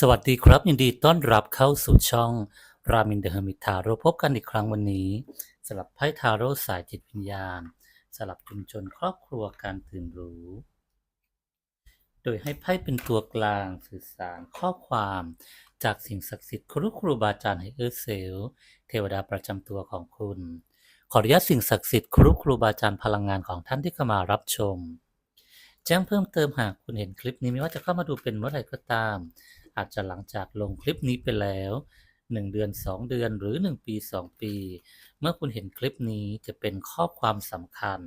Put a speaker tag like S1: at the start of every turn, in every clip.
S1: สวัสดีครับ ยินดีต้อนรับเข้าสู่ช่องรามินเดอะเฮอร์มิทาโร่พบกันอีกครั้งวันนี้สำหรับไพ่ทาโร่สายจิตวิญญาณสำหรับชุมชนครอบครัวการตื่นรู้ โดยให้ไพ่เป็นตัวกลางสื่อสารข้อความ จากสิ่งศักดิ์สิทธิ์ครูครูบาอาจารย์ให้เออเซล เทวดาประจำตัวของคุณ ขออนุญาตสิ่งศักดิ์สิทธิ์ครูครูบาอาจารย์พลังงานของท่านที่เข้ามารับชม แจ้งเพิ่มเติมหากคุณเห็นคลิปนี้ไม่ว่าจะเข้ามาดูเป็นเมื่อไหร่ก็ตาม อาจจะหลังจากลงคลิปนี้ไปแล้ว 1 เดือน 2 เดือนหรือ 1 ปี 2 ปี เมื่อคุณเห็นคลิปนี้จะเป็นข้อความสำคัญ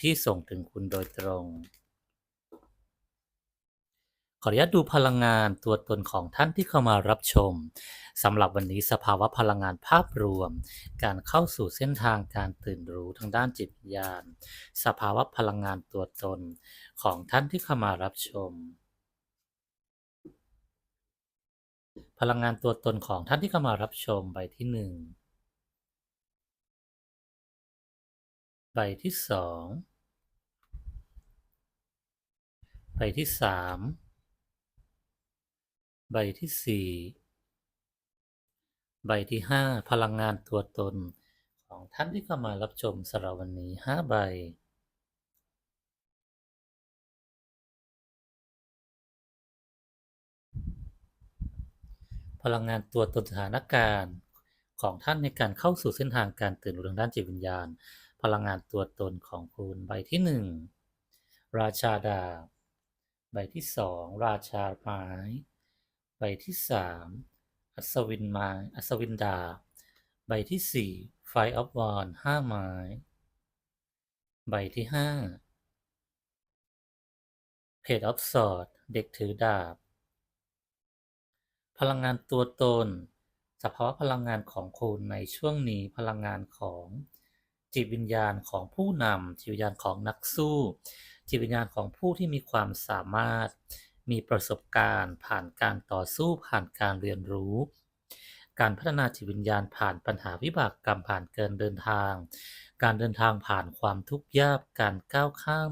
S1: ที่ส่งถึงคุณโดยตรง ขออนุญาตดูพลังงานตัวตนของท่านที่เข้ามารับชมสำหรับวันนี้สภาวะพลังงานภาพรวม การเข้าสู่เส้นทางการตื่นรู้ทางด้านจิตวิญญาณ สภาวะพลังงานตัวตนของท่านที่เข้ามารับชม พลังงานตัวตนของท่านที่เข้ามารับชมใบที่หนึ่งใบที่สองใบที่สามใบที่สี่ใบที่ห้าพลังงานตัวตนของท่านที่เข้ามารับชมสำหรับวันนี้ห้าใบ ลังงานตัวตนสถานการณ์ของท่านในการเข้าสู่เส้นทางการตื่นรู้ทางด้านจิตวิญญาณ พลังงานตัวตนของคุณใบที่หนึ่งราชาดาบใบที่สองราชาไม้ใบที่สามอัศวินไม้อัศวินดาบใบที่สี่ไฟออฟวอนห้าไม้ ใบที่ห้าเพจออฟสอดเด็กถือดาบ พลังงานตัวตนสภาวะพลังงานของคุณในช่วงนี้พลังงานของจิตวิญญาณของผู้นำจิตวิญญาณของนักสู้ จิตวิญญาณของผู้ที่มีความสามารถ มีประสบการณ์ ผ่านการต่อสู้ผ่านการเรียนรู้ การพัฒนาจิตวิญญาณผ่านปัญหาวิบากกรรมผ่านเกินเดินทาง การเดินทางผ่านความทุกข์ยากการก้าวข้าม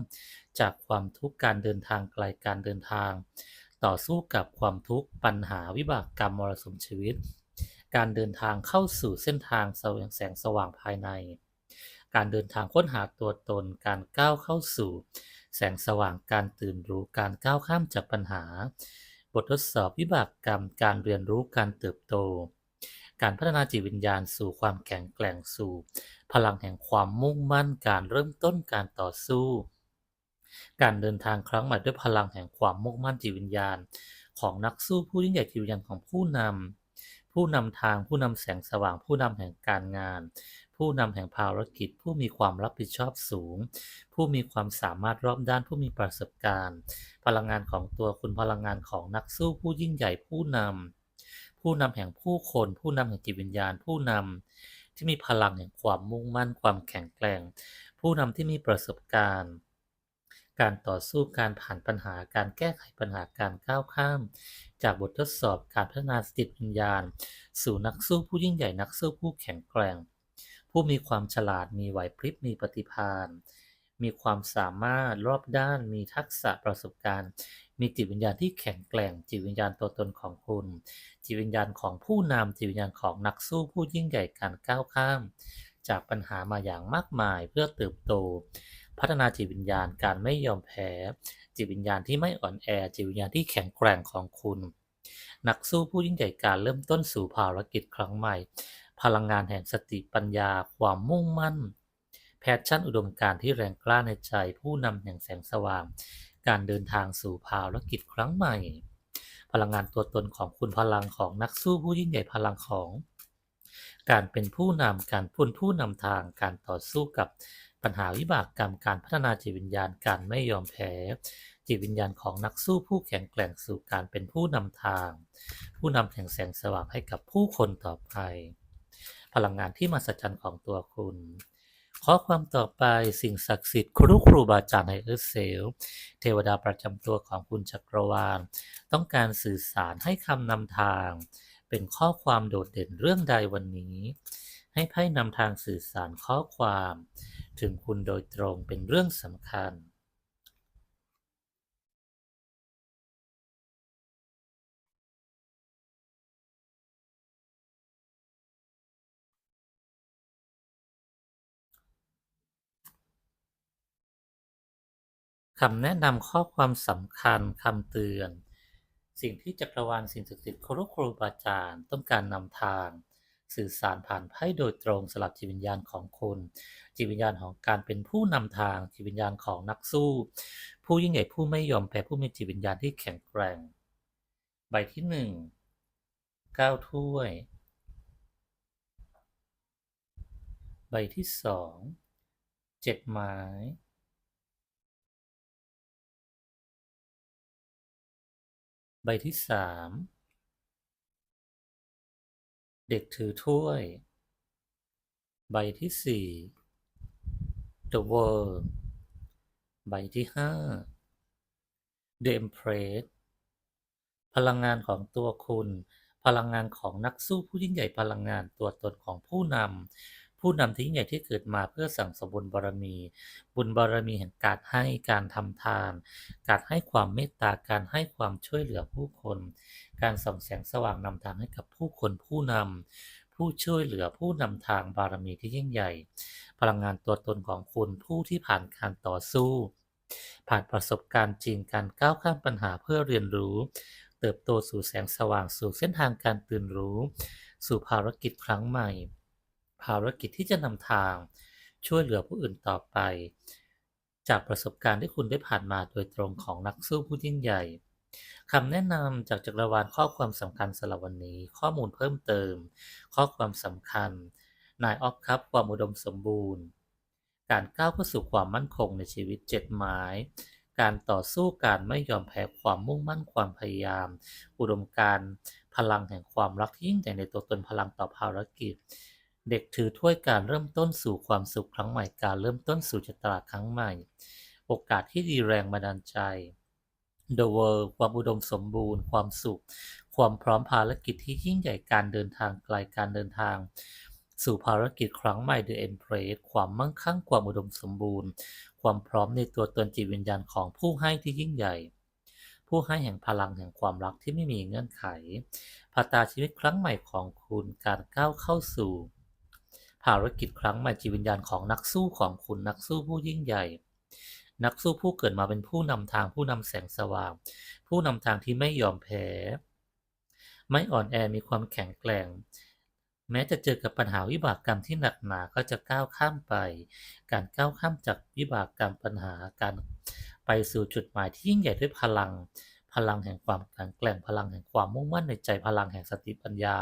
S1: จากความทุกข์การเดินทางไกลการเดินทาง ต่อสู้กับความทุกข์ปัญหาวิบากกรรมมรสุมชีวิต การเดินทางเข้าสู่เส้นทางแสวงแสงสว่างภายใน การเดินทางค้นหาตัวตน การก้าวเข้าสู่ แสงสว่างการตื่นรู้การก้าวข้ามจากปัญหา บททดสอบวิบากกรรม การเรียนรู้การเติบโต การพัฒนาจิตวิญญาณสู่ความแข็งแกร่งสู่ พลังแห่งความมุ่งมั่นการเริ่มต้นการต่อสู้ การเดินทางครั้งใหม่ด้วยพลังแห่งความมุ่งมั่นจิตวิญญาณ ของนักสู้ผู้ยิ่งใหญ่จิตวิญญาณของผู้นำผู้นำทางผู้นำแสงสว่างผู้นำแห่งการงาน ผู้นำแห่งภารกิจ ผู้มีความรับผิดชอบสูง ผู้มีความสามารถรอบด้านผู้มีประสบการณ์ พลังงานของตัวคุณพลังงานของนักสู้ผู้ยิ่งใหญ่ผู้นำผู้นำแห่งผู้คน ผู้นำแห่งจิตวิญญาณ ผู้นำที่มีพลังแห่งความมุ่งมั่นความแข็งแกร่ง ผู้นำที่มีประสบการณ์ การต่อสู้การผ่านปัญหาการแก้ไขปัญหาการก้าวข้าม จากบททดสอบการพัฒนาจิตวิญญาสู่นักสู้ผู้ยิ่งใหญ่นักสู้ผู้แข็งแกร่ง ผู้มีความฉลาดมีไหวพริบมีปฏิภาณมีความสามารถรอบด้านมีทักษะประสบการณ์ มีจิตวิญญาณที่แข็งแกร่ง จิตวิญญาณตัวตนของคุณ จิตวิญญาณของผู้นำจิตวิญญาณของนักสู้ผู้ยิ่งใหญ่การก้าวข้าม จากปัญหามาอย่างมากมายเพื่อเติบโต พัฒนาจิตวิญญาณการไม่ยอมแพ้ จิตวิญญาณที่ไม่อ่อนแอ จิตวิญญาณที่แข็งแกร่งของคุณ นักสู้ผู้ยิ่งใหญ่การเริ่มต้นสู่ภารกิจครั้งใหม่ พลังงานแห่งสติปัญญา ความมุ่งมั่น แพชชั่นอุดมการณ์ที่แรงกล้าในใจ ผู้นำแห่งแสงสว่าง การเดินทางสู่ภารกิจครั้งใหม่ พลังงานตัวตนของคุณพลังของนักสู้ผู้ยิ่งใหญ่พลังของการเป็นผู้นำ การพูนผู้นำทาง การต่อสู้กับ ปัญหาวิบากกรรมการพัฒนาจิตวิญญาณการไม่ยอมแพ้ จิตวิญญาณของนักสู้ผู้แข็งแกร่งสู่การเป็นผู้นำทาง ผู้นำแห่งแสงสว่างให้กับผู้คนต่อไป พลังงานที่มหัศจรรย์ของตัวคุณข้อความต่อไปสิ่งศักดิ์สิทธิ์ครูครูบาอาจารย์ไฮเออร์เซลเทวดาประจำตัวของคุณจักรวาล ต้องการสื่อสารให้คำนำทาง เป็นข้อความโดดเด่นเรื่องใดวันนี้ ให้ไพ่นำทางสื่อสารข้อความ ถึงคุณโดยตรงเป็นเรื่องสำคัญคำแนะนำข้อความสำคัญคำเตือน สิ่งที่จักรวาลสิ่งศักดิ์สิทธิ์ครูครูบาอาจารย์ ต้องการนำทาง สื่อสารผ่านไพ่โดยตรงสลับจิตวิญญาณของคุณ จิตวิญญาณของการเป็นผู้นำทางจิตวิญญาณของนักสู้ ผู้ยิ่งใหญ่ผู้ไม่ยอมแพ้ผู้มีจิตวิญญาณที่แข็งแกร่ง ใบที่หนึ่งเก้าถ้วย ใบที่สองเจ็ดไม้ ใบที่สามเด็กถือถ้วย ใบที่สี่ The World ใบที่ห้า The Empress พลังงานของตัวคุณ พลังงานของนักสู้ผู้ยิ่งใหญ่พลังงานตัวตนของผู้นำผู้นำที่ยิ่งใหญ่ที่เกิดมาเพื่อสั่งสมบุญบารมี บุญบารมีแห่งการให้การทำทาน การให้ความเมตตาการให้ความช่วยเหลือผู้คน การส่องแสงสว่างนำทางให้กับผู้คนผู้นำ ผู้ช่วยเหลือผู้นำทางบารมีที่ยิ่งใหญ่ พลังงานตัวตนของคุณผู้ที่ผ่านการต่อสู้ ผ่านประสบการณ์จริงการก้าวข้ามปัญหาเพื่อเรียนรู้ เติบโตสู่แสงสว่างสู่เส้นทางการตื่นรู้ สู่ภารกิจครั้งใหม่ ภารกิจที่จะนำทาง ช่วยเหลือผู้อื่นต่อไป จากประสบการณ์ที่คุณได้ผ่านมาโดยตรงของนักสู้ผู้ยิ่งใหญ่ คำแนะนำจากจักรวาลข้อความสำคัญสำหรับวันนี้ ข้อมูลเพิ่มเติม ข้อความสำคัญ นายออฟครับความอุดมสมบูรณ์ การก้าวเข้าสู่ความมั่นคงในชีวิตเจ็ดไม้การต่อสู้การไม่ยอมแพ้ความมุ่งมั่นความพยายาม อุดมการพลังแห่งความรักที่ยิ่งใหญ่ในตัวตนพลังต่อภารกิจ เด็กถือถ้วยการเริ่มต้นสู่ความสุขครั้งใหม่การเริ่มต้นสู่ชะตาครั้งใหม่ โอกาสที่ดีแรงบันดาลใจ The World ความอุดมสมบูรณ์ ความสุข ความพร้อมภารกิจที่ยิ่งใหญ่การเดินทางไกลการเดินทาง สู่ภารกิจครั้งใหม่ The Empress ความมั่งคั่งความอุดมสมบูรณ์ ความพร้อมในตัวตนจิตวิญญาณของผู้ให้ที่ยิ่งใหญ่ ผู้ให้แห่งพลังแห่งความรักที่ไม่มีเงื่อนไขพัตาชีวิตครั้งใหม่ของคุณการก้าวเข้าสู่ ภารกิจครั้งใหม่จิตวิญญาณของนักสู้ของคุณนักสู้ผู้ยิ่งใหญ่ นักสู้ผู้เกิดมาเป็นผู้นำทางผู้นำแสงสว่าง ผู้นำทางที่ไม่ยอมแพ้ ไม่อ่อนแอมีความแข็งแกร่ง แม้จะเจอกับปัญหาวิบากกรรมที่หนักหนาก็จะก้าวข้ามไป การก้าวข้ามจากวิบากกรรมปัญหาการไปสู่จุดหมายที่ยิ่งใหญ่ด้วยพลัง พลังแห่งความแข็งแกร่งพลังแห่งความมุ่งมั่นในใจพลังแห่งสติปัญญา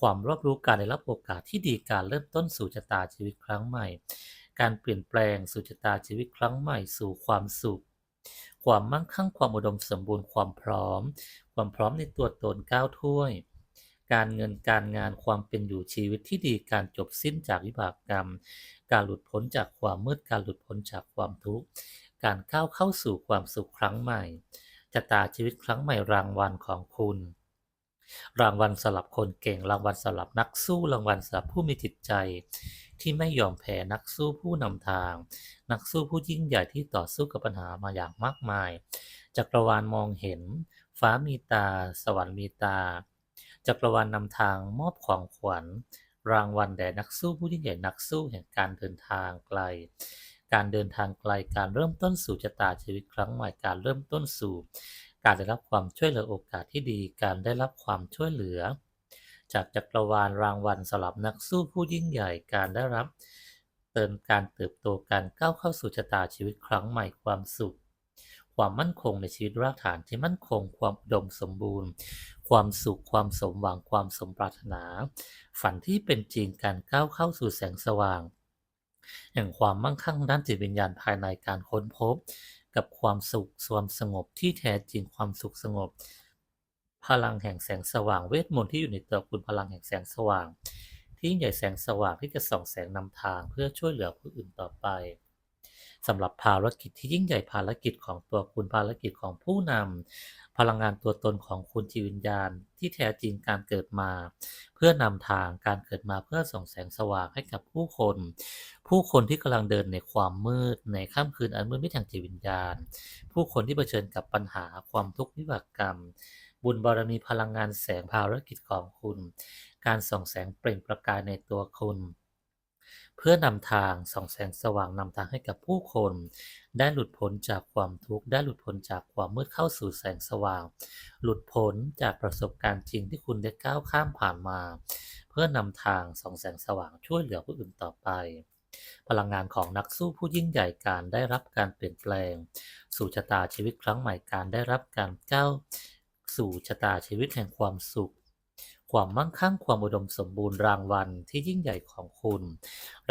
S1: ความรอบรู้การได้รับโอกาสที่ดีการเริ่มต้นสู่ชะตาชีวิตครั้งใหม่ การเปลี่ยนแปลงสู่ชะตาชีวิตครั้งใหม่สู่ความสุข ความมั่งคั่งความอุดมสมบูรณ์ความพร้อม ความพร้อมในตัวตนก้าวถ้วย การเงินการงานความเป็นอยู่ชีวิตที่ดีการจบสิ้นจากวิบากกรรม การหลุดพ้นจากความมืดการหลุดพ้นจากความทุกข์การก้าวเข้าสู่ความสุขครั้งใหม่ชะตาชีวิตครั้งใหม่รางวัลของคุณ รางวัลสำหรับคนเก่งรางวัลสำหรับนักสู้รางวัลสำหรับผู้มีจิตใจ ที่ไม่ยอมแพ้นักสู้ผู้นำทาง นักสู้ผู้ยิ่งใหญ่ที่ต่อสู้กับปัญหามาอย่างมากมาย จักรวาลมองเห็น ฟ้ามีตา สวรรค์มีตา จักรวาลนำทางมอบของขวัญ รางวัลแด่นักสู้ผู้ยิ่งใหญ่นักสู้แห่งการเดินทางไกล การเดินทางไกลการเริ่มต้นสู่ชะตาชีวิตครั้งใหม่การเริ่มต้นสู่ การได้รับความช่วยเหลือโอกาสที่ดี การได้รับความช่วยเหลือ จากจักรวาลรางวัลสำหรับนักสู้ผู้ยิ่งใหญ่การได้รับ เติมการเติบโตการก้าวเข้าสู่ชะตาชีวิตครั้งใหม่ความสุข ความมั่นคงในชีวิตรากฐานที่มั่นคง ความอุดมสมบูรณ์ ความสุขความสมหวังความสมปรารถนา ฝันที่เป็นจริงการก้าวเข้าสู่แสงสว่างแห่งความมั่งคั่งด้านจิตวิญญาณภายในการค้นพบ กับความสุขความสงบที่แท้จริงความสุขสงบ พลังแห่งแสงสว่างเวทมนต์ที่อยู่ในตัวคุณพลังแห่งแสงสว่าง ที่ยิ่งใหญ่แสงสว่างที่จะส่องแสงนำทางเพื่อช่วยเหลือผู้อื่นต่อไปสำหรับภารกิจที่ยิ่งใหญ่ภารกิจของตัวคุณภารกิจของผู้นำพลังงานตัวตนของคุณจิตวิญญาณ ที่แท้จริงการเกิดมา เพื่อนำทางการเกิดมาเพื่อส่องแสงสว่างให้กับผู้คน ผู้คนที่กำลังเดินในความมืด ในค่ำคืนอันมืดมิดทางจิตวิญญาณ ผู้คนที่เผชิญกับปัญหาความทุกข์วิบากกรรม บุญบารมีพลังงานแสงภารกิจของคุณ การส่องแสงเปล่งประกายในตัวคุณ เพื่อนำทางส่องแสงสว่างนำทางให้กับผู้คน ได้หลุดพ้นจากความทุกข์ได้หลุดพ้นจากความมืดเข้าสู่แสงสว่าง หลุดพ้นจากประสบการณ์จริงที่คุณได้ก้าวข้ามผ่านมา เพื่อนำทางส่องแสงสว่างช่วยเหลือผู้อื่นต่อไปพลังงานของนักสู้ผู้ยิ่งใหญ่การได้รับการเปลี่ยนแปลง สู่ชะตาชีวิตครั้งใหม่การได้รับการก้าว สู่ชะตาชีวิตแห่งความสุข ความมั่งคั่งความอุดมสมบูรณ์รางวัลที่ยิ่งใหญ่ของคุณ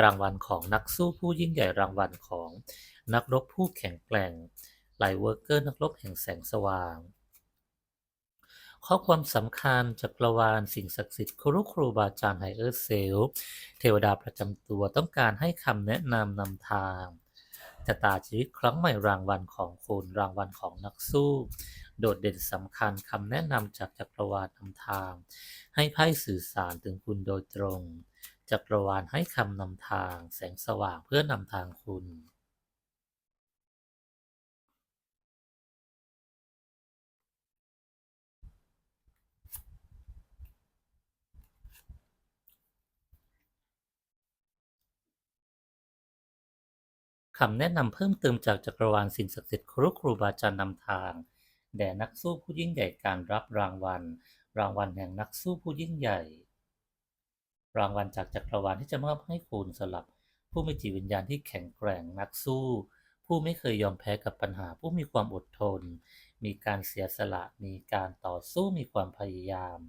S1: รางวัลของนักสู้ผู้ยิ่งใหญ่รางวัลของนักรบผู้แข็งแกร่งไลเวิร์เกอร์นักรบแห่งแสงสว่าง ข้อความสำคัญจักรวาลสิ่งศักดิ์สิทธิ์ครูครูบาอาจารย์ไฮเออร์เซลเทวดาประจำตัวต้องการให้คำแนะนำนำทางชะตาชีวิตครั้งใหม่รางวัลของคุณรางวัลของนักสู้ โดดเด่นสำคัญคำแนะนำจากจักรวาลนำทาง ให้ไพ่สื่อสารถึงคุณโดยตรง จักรวาลให้คำนำทาง แสงสว่างเพื่อนำทางคุณคำแนะนำเพิ่มเติมจากจักรวาลสิ่งศักดิ์สิทธิ์ครูครูบาอาจารย์นำทาง แด่นักสู้ผู้ยิ่งใหญ่การรับรางวัล รางวัลแห่งนักสู้ผู้ยิ่งใหญ่ รางวัลจากจักรวาลที่จะมอบให้คุณสำหรับ ผู้มีจิตวิญญาณที่แข็งแกร่งนักสู้ ผู้ไม่เคยยอมแพ้กับปัญหา ผู้มีความอดทน มีการเสียสละมีการต่อสู้มีความพยายาม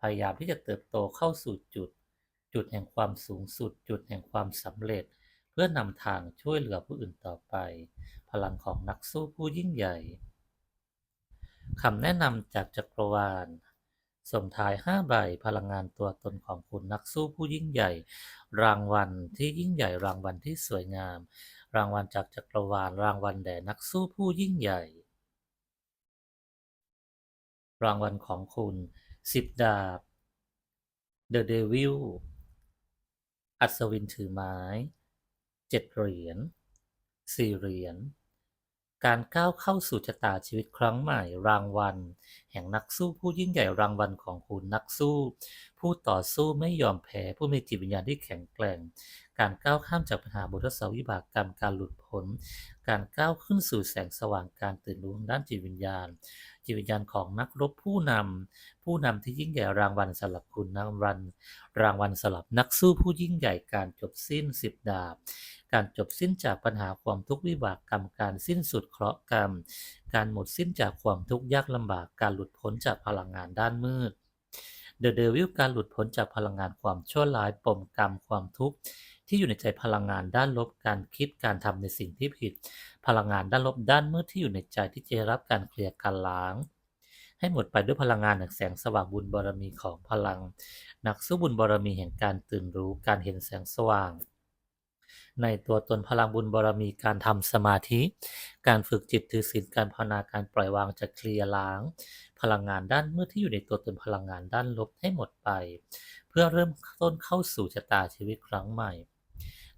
S1: พยายามที่จะเติบโตเข้าสู่จุด จุดแห่งความสูงสุด จุดแห่งความสำเร็จ เพื่อนำทางช่วยเหลือผู้อื่นต่อไป พลังของนักสู้ผู้ยิ่งใหญ่ คำแนะนำจากจักรวาลส่งท้าย5ใบพลังงานตัวตนของคุณนักสู้ผู้ยิ่งใหญ่ รางวัลที่ยิ่งใหญ่รางวัลที่สวยงาม รางวัลจากจักรวาล รางวัลแด่นักสู้ผู้ยิ่งใหญ่ รางวัลของคุณ10ดาบ The Devil อัศวินถือไม้เจ็ดเหรียญสี่เหรียญ การก้าวเข้าสู่ชะตาชีวิตครั้งใหม่รางวัล แห่งนักสู้ผู้ยิ่งใหญ่รางวัลของคุณนักสู้ ผู้ต่อสู้ไม่ยอมแพ้ผู้มีจิตวิญญาณที่แข็งแกร่ง การก้าวข้ามจากปัญหาบุทศวิบากกรรมการหลุดพ้นการก้าวขึ้นสู่แสงสว่างการตื่นรู้ด้านจิตวิญญาณ จิตวิญญาณของนักรบผู้นำผู้นำที่ยิ่งใหญ่รางวัลสำหรับคุณรางวัลรางวัลสำหรับนักสู้ผู้ยิ่งใหญ่การจบสิ้นสิบดาบ การจบสิ้นจากปัญหาความทุกข์วิบากกรรม การสิ้นสุดเคราะห์กรรม การหมดสิ้นจากความทุกข์ยากลำบาก การหลุดพ้นจากพลังงานด้านมืด The Devil การหลุดพ้นจากพลังงานความชั่วร้ายปมกรรมความทุกข์ที่อยู่ในใจพลังงานด้านลบการคิดการทำในสิ่งที่ผิด พลังงานด้านลบด้านมืดที่อยู่ในใจที่จะรับการเคลียร์การล้าง ให้หมดไปด้วยพลังงานแห่งแสงสว่างบุญบารมีของพลัง นักสู้บุญบารมีแห่งการตื่นรู้การเห็นแสงสว่าง ในตัวตนพลังบุญบารมีการทำสมาธิ การฝึกจิตถือศีลการภาวนาการปล่อยวางจะเคลียร์ล้าง พลังงานด้านมืดที่อยู่ในตัวตนพลังงานด้านลบให้หมดไป เพื่อเริ่มต้นเข้าสู่ชะตาชีวิตครั้งใหม่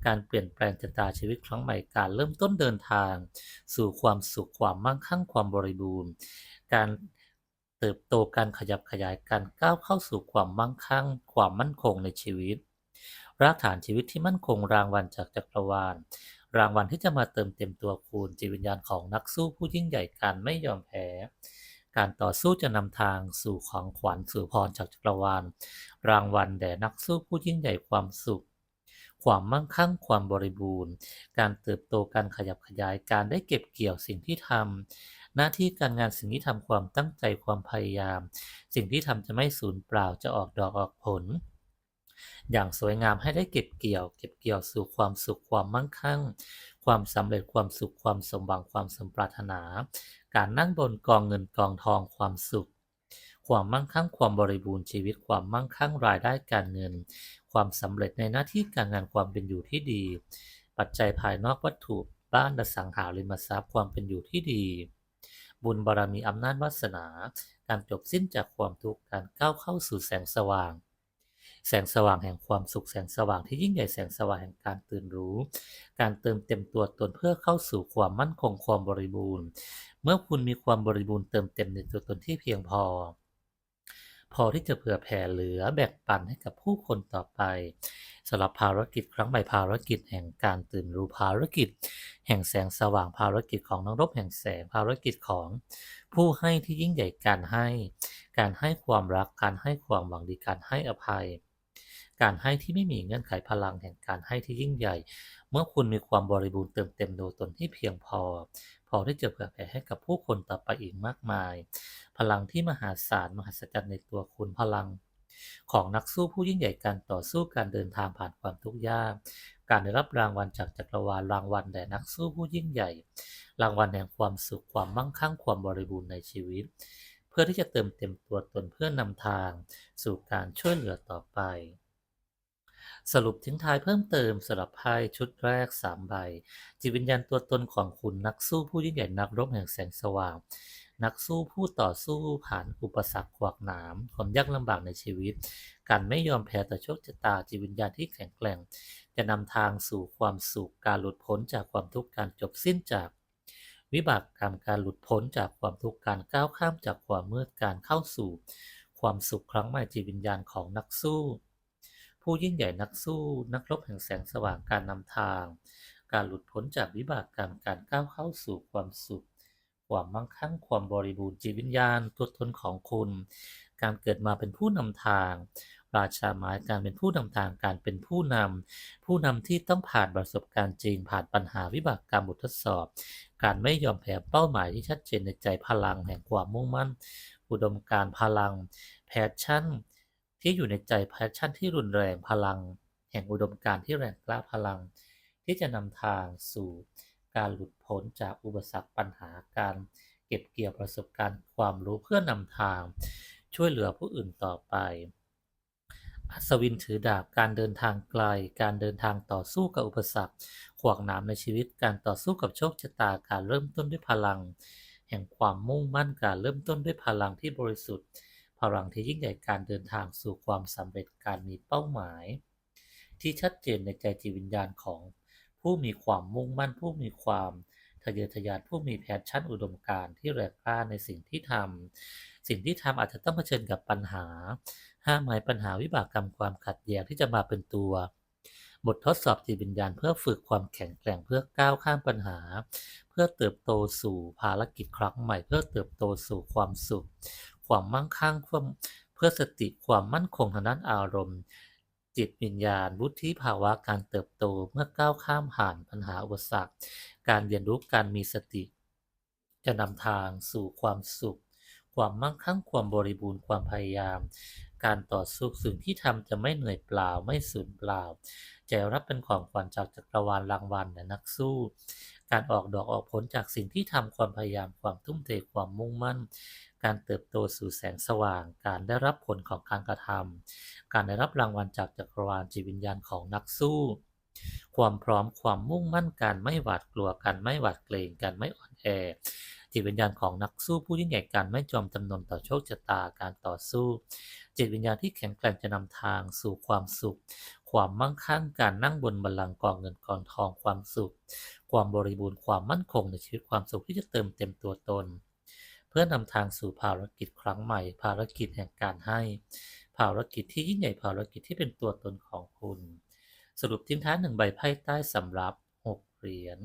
S1: การเปลี่ยนแปลงชะตาชีวิตครั้งใหม่การเริ่มต้นเดินทาง สู่ความสุขความมั่งคั่งความบริบูรณ์ การเติบโตการขยับขยายการก้าวเข้าสู่ความมั่งคั่ง ความมั่นคงในชีวิต รากฐานชีวิตที่มั่นคงรางวัลจากจักรวาล รางวัลที่จะมาเติมเต็มตัวคุณจิตวิญญาณของนักสู้ผู้ยิ่งใหญ่การไม่ยอมแพ้ การต่อสู้จะนำทางสู่ของขวัญสู่พรจากจักรวาล รางวัลแด่นักสู้ผู้ยิ่งใหญ่ความสุข ความมั่งคั่งความบริบูรณ์ การเติบโตการขยับขยายการได้เก็บเกี่ยวสิ่งที่ทำหน้าที่การงานสิ่งที่ทำความตั้งใจความพยายาม สิ่งที่ทำจะไม่สูญเปล่าจะออกดอกออกผล อย่างสวยงามให้ได้เก็บเกี่ยว เก็บเกี่ยวสู่ความสุขความมั่งคั่ง ความสำเร็จความสุขความสมหวังความสมปรารถนา การนั่งบนกองเงินกองทองความสุข ความมั่งคั่งความบริบูรณ์ชีวิตความมั่งคั่งรายได้การเงิน ความสำเร็จในหน้าที่การงานความเป็นอยู่ที่ดี ปัจจัยภายนอกวัตถุบ้านอสังหาริมทรัพย์ความเป็นอยู่ที่ดี บุญบารมีอำนาจวาสนา การจบสิ้นจากความทุกข์การก้าวเข้าสู่แสงสว่าง แสงสว่างแห่งความสุขแสงสว่างที่ยิ่งใหญ่แสงสว่างแห่งการตื่นรู้ การเติมเต็มตัวตนเพื่อเข้าสู่ความมั่นคงความบริบูรณ์ เมื่อคุณมีความบริบูรณ์เติมเต็มในตัวตนที่เพียงพอ พอที่จะเผื่อแผ่เหลือแบ่งปันให้กับผู้คนต่อไปสำหรับภารกิจครั้งใหม่ภารกิจแห่งการตื่นรู้ภารกิจ แห่งแสงสว่างภารกิจของนักรบแห่งแสงภารกิจของผู้ให้ที่ยิ่งใหญ่การให้ การให้ความรักการให้ความหวังดีการให้อภัย การให้ที่ไม่มีเงื่อนไขพลังแห่งการให้ที่ยิ่งใหญ่ เมื่อคุณมีความบริบูรณ์เติมเต็มโดยตนที่เพียงพอ พอที่จะเผื่อแผ่ให้กับผู้คนต่อไปอีกมากมาย พลังที่มหาศาลมหัศจรรย์ในตัวคุณพลัง ของนักสู้ผู้ยิ่งใหญ่การต่อสู้การเดินทางผ่านความทุกข์ยาก การได้รับรางวัลจากจักรวาลรางวัลแด่นักสู้ผู้ยิ่งใหญ่ รางวัลแห่งความสุขความมั่งคั่งความบริบูรณ์ในชีวิตเพื่อที่จะเติมเต็มตัวตนเพื่อนำทาง สู่การช่วยเหลือต่อไป สรุปทิ้งท้ายเพิ่มเติมสำหรับไพ่ชุดแรก 3 ใบ จิตวิญญาณตัวตนของคุณนักสู้ผู้ยิ่งใหญ่นักรบแห่งแสงสว่าง นักสู้ผู้ต่อสู้ผ่านอุปสรรคขวากหนามความยากลำบากในชีวิต การไม่ยอมแพ้ต่อโชคชะตาจิตวิญญาณที่แข็งแกร่ง จะนำทางสู่ความสุขการหลุดพ้นจากความทุกข์การจบสิ้นจากวิบากกรรมการหลุดพ้นจากความทุกข์การก้าวข้ามจากความมืดการเข้าสู่ ความสุขครั้งใหม่จิตวิญญาณของนักสู้ ผู้ยิ่งใหญ่นักสู้นักรบแห่งแสงสว่างการนำทาง การหลุดพ้นจากวิบากกรรมการก้าวเข้าสู่ความสุข ความมั่งคั่งความบริบูรณ์จิตวิญญาณตัวตนของคุณ การเกิดมาเป็นผู้นำทาง ราชาไม้การเป็นผู้นำทางการเป็นผู้นำผู้นำที่ต้องผ่านประสบการณ์จริง ผ่านปัญหาวิบากกรรมบททดสอบ การไม่ยอมแพ้เป้าหมายที่ชัดเจนในใจพลังแห่งความมุ่งมั่น อุดมการพลังแพชชั่น ที่อยู่ในใจแพชชั่นที่รุนแรงพลัง แห่งอุดมการณ์ที่แรงกล้าพลัง ที่จะนำทางสู่การหลุดพ้นจากอุปสรรคปัญหาการเก็บเกี่ยวประสบการณ์ความรู้เพื่อนำทาง ช่วยเหลือผู้อื่นต่อไป อัศวินถือดาบการเดินทางไกล การเดินทางต่อสู้กับอุปสรรค ขวากหนามในชีวิตการต่อสู้กับโชคชะตาการเริ่มต้นด้วยพลัง แห่งความมุ่งมั่นการเริ่มต้นด้วยพลังที่บริสุทธิ์ พลังที่ยิ่งใหญ่การเดินทางสู่ความสำเร็จการมีเป้าหมาย ที่ชัดเจนในใจจิตวิญญาณของ ผู้มีความมุ่งมั่นผู้มีความทะเยอทะยานผู้มีแพชชั่นอุดมการณ์ที่แรงกล้าในสิ่งที่ทำสิ่งที่ทำอาจจะต้องเผชิญกับปัญหา ห้ามหมายปัญหาวิบากกรรมความขัดแย้งที่จะมาเป็นตัว บททดสอบจิตวิญญาณเพื่อฝึกความแข็งแกร่งเพื่อก้าวข้ามปัญหา เพื่อเติบโตสู่ภารกิจครั้งใหม่ เพื่อเติบโตสู่ความสุข ความมั่งคั่งเพื่อสติความมั่นคงทางด้านอารมณ์ จิตวิญญาณวุฒิภาวะการเติบโตเมื่อก้าวข้ามผ่านปัญหาอุปสรรค การเรียนรู้การมีสติ จะนำทางสู่ความสุข ความมั่งคั่งความบริบูรณ์ความพยายาม การต่อสู้สิ่งที่ทำจะไม่เหนื่อยเปล่าไม่สูญเปล่าจะรับเป็นของขวัญจากจักรวาลรางวัลและนักสู้ การออกดอกออกผลจากสิ่งที่ทำความพยายามความทุ่มเทความมุ่งมั่น การเติบโตสู่แสงสว่าง การได้รับผลของการกระทำการได้รับรางวัลจากจักรวาลจิตวิญญาณของนักสู้ ความพร้อมความมุ่งมั่นการไม่หวาดกลัวการไม่หวาดเกรงการไม่อ่อนแอจิตวิญญาณของนักสู้ผู้ยิ่งใหญ่การไม่จอมจำนนต่อโชคชะตาการต่อสู้ จิตวิญญาณที่แข็งแกร่งจะนำทางสู่ความสุข ความมั่งคั่งการนั่งบนบัลลังก์กองเงินกองทองความสุข ความบริบูรณ์ความมั่นคงในชีวิตความสุขที่จะเติมเต็มตัวตน เพื่อนำทางสู่ภารกิจครั้งใหม่ ภารกิจแห่งการให้ ภารกิจที่ยิ่งใหญ่ภารกิจที่เป็นตัวตนของคุณ สรุปทิ้งท้ายหนึ่งใบไพ่ใต้สำรับหกเหรียญ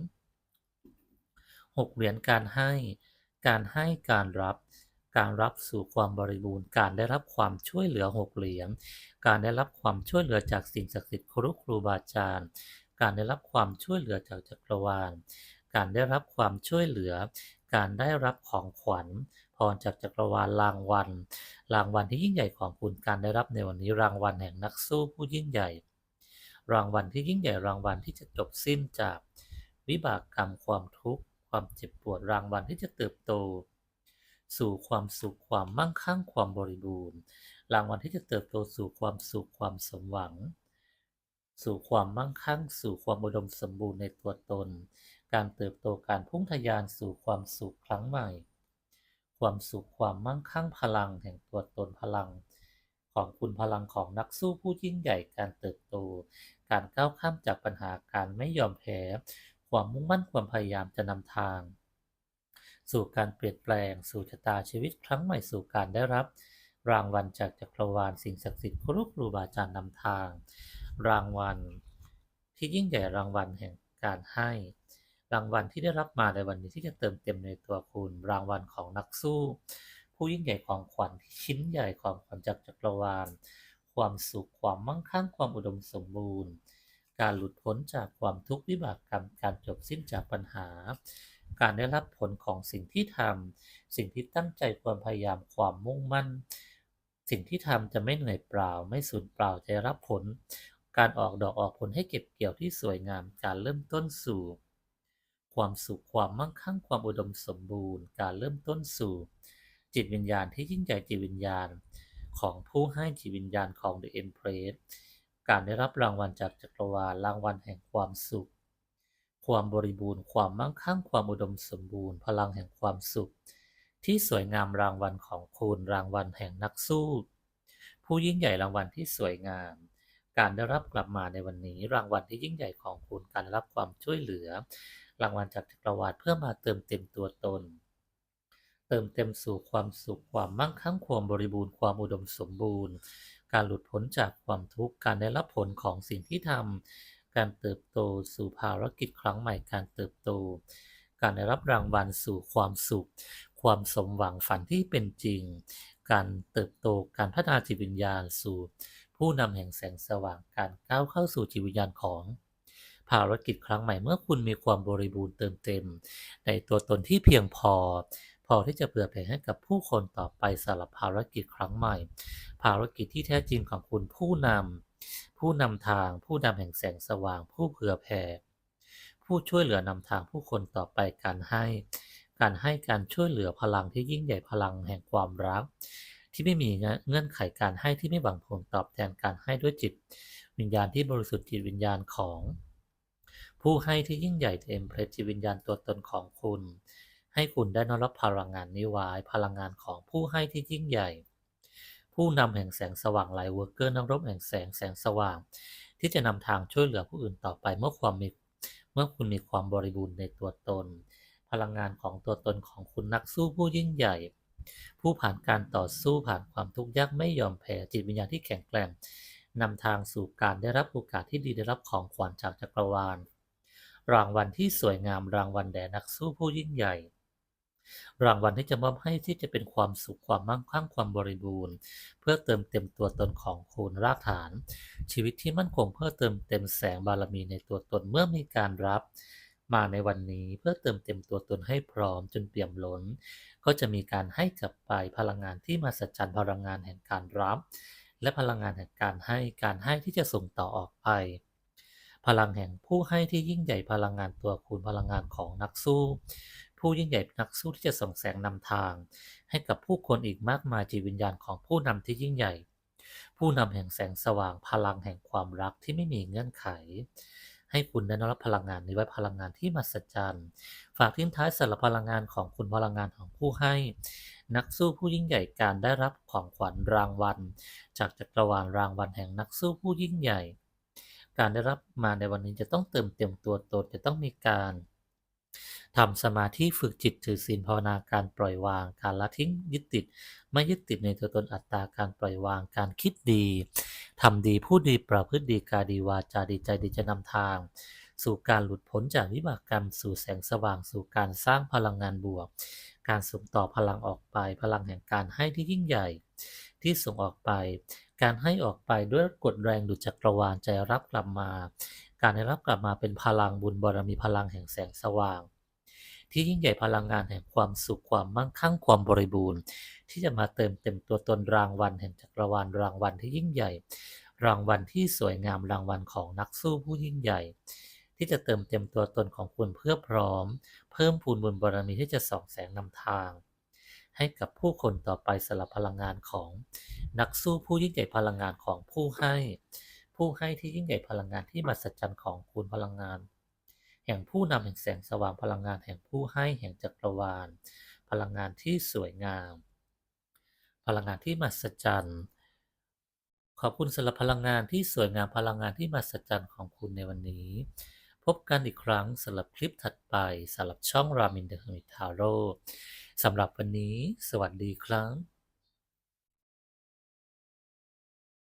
S1: หกเหรียญการให้ การให้การรับ การรับสู่ความบริบูรณ์ การได้รับความช่วยเหลือหกเหรียญ การได้รับความช่วยเหลือจากสิ่งศักดิ์สิทธิ์ครูครูบาอาจารย์ การได้รับความช่วยเหลือจากจักรวาล การได้รับความช่วยเหลือ การได้รับของขวัญพรจากจักรวาลรางวัล รางวัลที่ยิ่งใหญ่ของคุณการได้รับในวันนี้รางวัลแห่งนักสู้ผู้ยิ่งใหญ่ รางวัลที่ยิ่งใหญ่รางวัลที่จะจบสิ้นจากวิบากกรรมความทุกข์ความเจ็บปวดรางวัลที่จะเติบโต สู่ความสุขความมั่งคั่งความบริบูรณ์ รางวัลที่จะเติบโตสู่ความสุขความสมหวัง สู่ความมั่งคั่ง สู่ความอุดมสมบูรณ์ในตัวตน การเติบโตการพุ่งทะยานสู่ความสุขครั้งใหม่ ความสุขความมั่งคั่งพลังแห่งตัวตนพลัง ของคุณพลังของนักสู้ผู้ยิ่งใหญ่การเติบโต การก้าวข้ามจากปัญหาการไม่ยอมแพ้ ความมุ่งมั่นความพยายามจะนำทาง สู่การเปลี่ยนแปลง สู่ชะตาชีวิตครั้งใหม่สู่การได้รับรางวัลจากจักรวาลสิ่งศักดิ์สิทธิ์ครูครูบาอาจารย์นำทาง รางวัล ที่ยิ่งใหญ่รางวัลแห่งการให้ รางวัลที่ได้รับมาในวันนี้ที่จะเติมเต็มในตัวคุณ รางวัลของนักสู้ ผู้ยิ่งใหญ่ของขวัญชิ้นใหญ่ของขวัญจากจักรวาล ความสุขความมั่งคั่งความอุดมสมบูรณ์ การหลุดพ้นจากความทุกข์วิบากกรรมการจบสิ้นจากปัญหา การได้รับผลของสิ่งที่ทำสิ่งที่ตั้งใจความพยายามความมุ่งมั่นสิ่งที่ทำจะไม่เหนื่อยเปล่าไม่สูญเปล่าจะได้รับผล การออกดอกออกผลให้เก็บเกี่ยวที่สวยงาม การเริ่มต้นสู่ ความสุขความมั่งคั่งความอุดมสมบูรณ์ การเริ่มต้นสู่ จิตวิญญาณที่ยิ่งใหญ่จิตวิญญาณ ของผู้ให้จิตวิญญาณของ The Empress การได้รับรางวัลจากจักรวาลรางวัลแห่งความสุข ความบริบูรณ์ ความมั่งคั่ง ความอุดมสมบูรณ์ พลังแห่งความสุข ที่สวยงามรางวัลของคุณรางวัลแห่งนักสู้ ผู้ยิ่งใหญ่รางวัลที่สวยงาม การได้รับกลับมาในวันนี้ รางวัลที่ยิ่งใหญ่ของคุณการได้รับความช่วยเหลือ รางวัลจากจักรวาลเพื่อมาเติมเต็มตัวตน เติมเต็มสู่ความสุขความมั่งคั่งความบริบูรณ์ความอุดมสมบูรณ์ การหลุดพ้นจากความทุกข์การได้รับผลของสิ่งที่ทำการเติบโตสู่ภารกิจครั้งใหม่การเติบโต การได้รับรางวัลสู่ความสุข ความสมหวังฝันที่เป็นจริง การเติบโตการพัฒนาจิตวิญญาณสู่ ผู้นำแห่งแสงสว่างการก้าวเข้าสู่จิตวิญญาณของภารกิจครั้งใหม่เมื่อคุณมีความบริบูรณ์เติมเต็ม ในตัวตนที่เพียงพอ พอที่จะเผื่อแผ่ให้กับผู้คนต่อไปสำหรับภารกิจครั้งใหม่ ภารกิจที่แท้จริงของคุณผู้นำผู้นำทาง ผู้นำแห่งแสงสว่าง ผู้เผื่อแผ่ ผู้ช่วยเหลือนำทางผู้คนต่อไปการให้ การให้การช่วยเหลือพลังที่ยิ่งใหญ่พลังแห่งความรัก ที่ไม่มีเงื่อนไขการให้ที่ไม่หวังผลตอบแทนการให้ด้วยจิต วิญญาณที่บริสุทธิ์จิตวิญญาณของ ผู้ให้ที่ยิ่งใหญ่เต็มเพลจิตวิญญาณตัวตนของคุณ ให้คุณได้นรับพลังงานนิวายพลังงานของผู้ให้ที่ยิ่งใหญ่ ผู้นำแห่งแสงสว่างไลเวิร์เกอร์นักรบแห่งแสงแสงสว่าง ที่จะนำทางช่วยเหลือผู้อื่นต่อไปเมื่อความมีเมื่อคุณมีความบริบูรณ์ในตัวตน พลังงานของตัวตนของคุณนักสู้ผู้ยิ่งใหญ่ ผู้ผ่านการต่อสู้ผ่านความทุกข์ยากไม่ยอมแพ้จิตวิญญาณที่แข็งแกร่งนำทางสู่การได้รับโอกาสที่ดีได้รับของขวัญจากจักรวาล รางวัลที่สวยงามรางวัลแด่นักสู้ผู้ยิ่งใหญ่ รางวัลที่จะมอบให้ที่จะเป็นความสุขความมั่งคั่งความบริบูรณ์ เพื่อเติมเต็มตัวตนของคุณรากฐาน ชีวิตที่มั่นคงเพื่อเติมเต็มแสงบารมีในตัวตนเมื่อมีการรับ มาในวันนี้เพื่อเติมเต็มตัวตนให้พร้อมจนเปี่ยมล้น ก็จะมีการให้กลับไปพลังงานที่มาสัจจันพลังงานแห่งการรับ และพลังงานแห่งการให้การให้ที่จะส่งต่อออกไป พลังแห่งผู้ให้ที่ยิ่งใหญ่พลังงานตัวคุณพลังงานของนักสู้ ผู้ยิ่งใหญ่นักสู้ที่จะส่งแสงนำทาง ให้กับผู้คนอีกมากมายจิตวิญญาณของผู้นำที่ยิ่งใหญ่ ผู้นำแห่งแสงสว่างพลังแห่งความรักที่ไม่มีเงื่อนไข ให้คุณได้รับพลังงานนี้ไว้พลังงานที่มหัศจรรย์ ฝากทิ้งท้ายสำหรับพลังงานของคุณพลังงานของผู้ให้ นักสู้ผู้ยิ่งใหญ่การได้รับของขวัญรางวัล จากจักรวาลรางวัลแห่งนักสู้ผู้ยิ่งใหญ่ การได้รับมาในวันนี้จะต้องเติมเต็มตัวตนจะต้องมีการทำสมาธิฝึกจิตถือศีลภาวนาการปล่อยวาง การละทิ้งยึดติด ไม่ยึดติดในตัวตนอัตตาการปล่อยวางการคิดดี ทำดีพูดดีประพฤติดีกาดีวาจาดีใจดีจะนำทาง สู่การหลุดพ้นจากวิบากกรรม สู่แสงสว่าง สู่การสร้างพลังงานบวก การส่งต่อพลังออกไป พลังแห่งการให้ที่ยิ่งใหญ่ ที่ส่งออกไป การให้ออกไปด้วยกฎแรงดุจจักรวาลใจรับกลับมา การได้รับกลับมาเป็นพลังบุญบารมีพลังแห่งแสงสว่าง ที่ยิ่งใหญ่พลังงานแห่งความสุขความมั่งคั่งความบริบูรณ์ ที่จะมาเติมเต็มตัวตนรางวัลแห่งจักรวาลรางวัลที่ยิ่งใหญ่ รางวัลที่สวยงามรางวัลของนักสู้ผู้ยิ่งใหญ่ ที่จะเติมเต็มตัวตนของคุณเพื่อพร้อม เพิ่มพูนบุญบารมีที่จะส่องแสงนำทาง ให้กับผู้คนต่อไปสลับพลังงานของ นักสู้ผู้ยิ่งใหญ่พลังงานของผู้ให้ ผู้ให้ที่ยิ่งใหญ่พลังงานที่มหัศจรรย์ของคุณพลังงาน แห่งผู้นำแห่งแสงสว่างพลังงานแห่งผู้ให้แห่งจักรวาล พลังงานที่สวยงาม พลังงานที่มหัศจรรย์ขอบคุณสำหรับพลังงานที่สวยงามพลังงานที่มหัศจรรย์ของคุณในวันนี้ พบกันอีกครั้งสำหรับคลิปถัดไปสำหรับช่องรามินเดอะเฮมิทาโร่สำหรับวันนี้ สวัสดีครับ